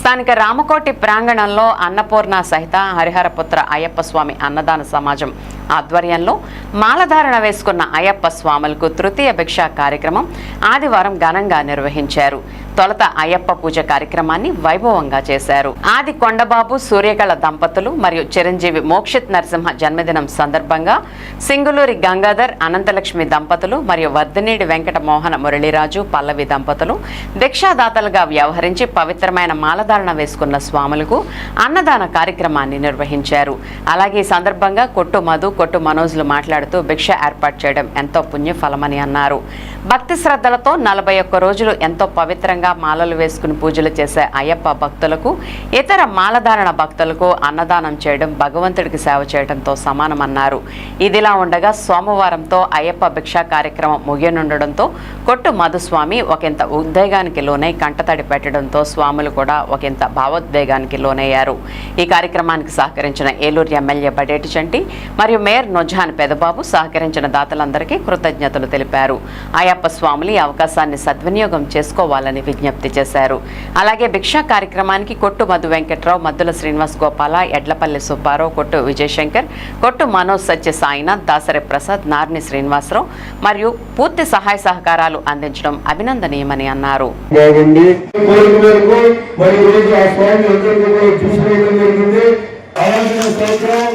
స్థానిక రామకోటి ప్రాంగణంలో అన్నపూర్ణ సహిత హరిహరపుత్ర అయ్యప్ప స్వామి అన్నదాన సమాజం ఆధ్వర్యంలో మాలధారణ వేసుకున్న అయ్యప్ప స్వాములకు తృతీయ భిక్షా కార్యక్రమం ఆదివారం ఘనంగా నిర్వహించారు. తొలత అయ్యప్ప పూజ కార్యక్రమాన్ని వైభవంగా చేశారు. ఆది కొండబాబు సూర్యకళ దంపతులు మరియు చిరంజీవి మోక్షిత్ నరసింహ జన్మదినం సందర్భంగా సింగులూరి గంగాధర్ అనంతలక్ష్మి దంపతులు మరియు వర్ధనీడి వెంకట మోహన మురళీరాజు పల్లవి దంపతులు దీక్షాదాతలుగా వ్యవహరించి పవిత్రమైన మాలధారణ వేసుకున్న స్వాములకు అన్నదాన కార్యక్రమాన్ని నిర్వహించారు. అలాగే ఈ సందర్భంగా కొట్టు మధు కొట్టు మనోజ్లు మాట్లాడుతూ భిక్ష ఏర్పాటు చేయడం ఎంతో పుణ్యఫలమని అన్నారు. భక్తి శ్రద్ధలతో నలభై ఒక్క రోజులు ఎంతో పవిత్రంగా మాలలు వేసుకుని పూజలు చేసే అయ్యప్ప భక్తులకు ఇతర మాలధారణ భక్తులకు అన్నదానం చేయడం భగవంతుడికి సేవ చేయడంతో సమానమన్నారు. ఇదిలా ఉండగా సోమవారంతో అయ్యప్ప భిక్ష కార్యక్రమం ముగియనుండడంతో కొట్టు మధుస్వామి ఒకంత ఉద్వేగానికి లోనై కంటతడి పెట్టడంతో స్వాములు కూడా ఒకంత భావోద్వేగానికి లోనయ్యారు. ఈ కార్యక్రమానికి సహకరించిన ఏలూరు ఎమ్మెల్యే బడేటి చంటి మరియు మేయర్ నొజాన్ పెదబాబు సహకరించిన దాతలందరికీ కృతజ్ఞతలు తెలిపారు. అయ్యప్ప స్వాములు ఈ అవకాశాన్ని సద్వినియోగం చేసుకోవాలని విజ్ఞప్తి చేశారు. అలాగే భిక్షా కార్యక్రమానికి కొట్టు మధు వెంకట్రావు మద్దుల శ్రీనివాస్ గోపాల ఎడ్లపల్లి సుబ్బారావు కొట్టు విజయశంకర్ కొట్టు మనోజ్ సత్య సాయినాథ్ దాసరి ప్రసాద్ నార్ని శ్రీనివాసరావు మరియు పూర్తి సహాయ సహకారాలు అందించడం అభినందనీయమని అన్నారు. మరి ఆ స్వామి అందరికీ కూడా జరిగింది. ఆరాధన సంవత్సరం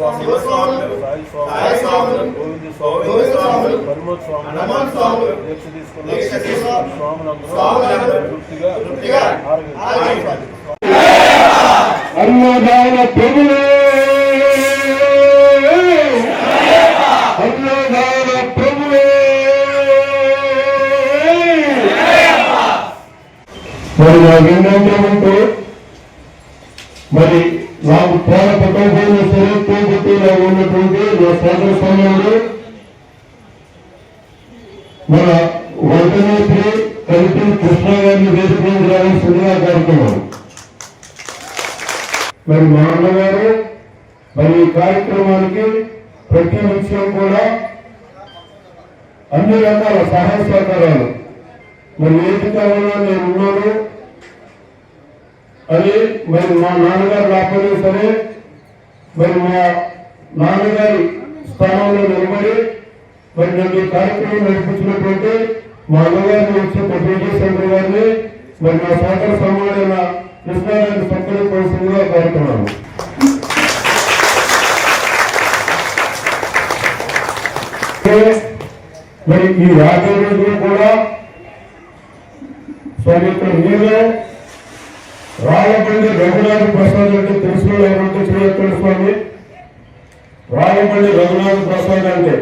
వేసాడా అదిలో సాయి స్వాములు గోవింద స్వాములు పరమోత్ స్వాములు దీక్ష తీసుకున్న స్వాములందరూ తృప్తిగా ఆరోగ్యం అన్నదాన ప్రభులే అన్నదాన ప్రభులే మరి నాకేంటంటే మరి నాకు ప్రాణ పట్టకపోయినా సరే తోబుట్టులో ఉన్నటువంటి నా సోదర సమయంలో మన వంటనేత్రి కవిటి కృష్ణ గారిని వేసుకుని రావాల్సిందిగా కార్యక్రమం. మరి మా అన్నగారు మరి ఈ కార్యక్రమానికి ప్రతి విషయం కూడా అన్ని రకాల సహాయ సహకారాలు. మరి ఏది కావాలో నేను ఉన్నాను. అని మరి మా నాన్నగారు రాకపోయినా సరే మరి మా నాన్నగారి స్థానంలో నిలబడి మరి నన్ను కార్యక్రమం నడిపించినటువంటి మా అన్నగారిని వచ్చే సెంటర్ గారిని మరి నా సోదర సమాజమైన కృష్ణారాయణ సత్యం కోసంగా కోరుతున్నాను. మరి ఈ యాభై రోజులు కూడా స్వామి ఇక్కడ మీరు రాయపల్లి రఘునాథ ప్రసాద్ అంటే తెలుసులో ఎవరంటే చూడక్కడ స్వామి రాయపల్లి రఘునాథ ప్రసాద్ అంటే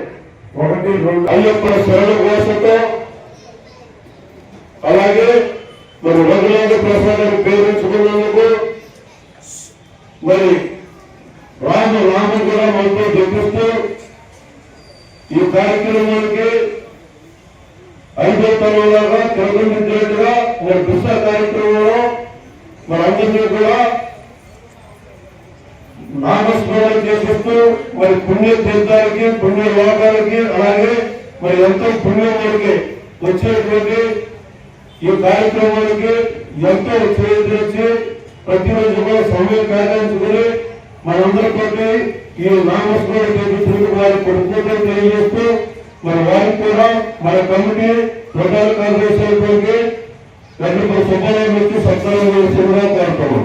ఒకటి రెండు. అయ్యప్ప శరణ కోసంతో అలాగే మరి రఘునాథ ప్రసాద్ అని పేరించుకున్నందుకు మరి రామ రామ కూడా మనతో చెప్పిస్తూ ఈ కార్యక్రమానికి ఐదో తరంలాగా తిరగమించినట్టుగా మరి పుస్తక మనందరినీ కూడా నామస్మరణ చేపిస్తూ మరి పుణ్య తీర్థాలకి పుణ్య లోకాలకి అలాగే మరి ఎంతో పుణ్యం మనకి వచ్చేటువంటి ఈ కార్యక్రమానికి ఎంతో చేయించి ప్రతిరోజు కూడా సమయం కేటాయించుకుని మనందరితో ఈ నామస్మరణ చేపించినందుకు వారి కృతజ్ఞతలు తెలియజేస్తూ మరి వారికి కూడా మన కమిటీ ప్రధాన కార్యదర్శులకి వెంకట సుబ్బారావు వ్యక్తి సత్కారం చేసేదిగా కోరుతున్నాం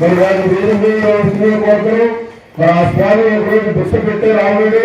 మరి వారి వేరే కోరుతున్నాం మరి ఆ స్వామి ఒక రోజు దిశ పెట్టే రాముడి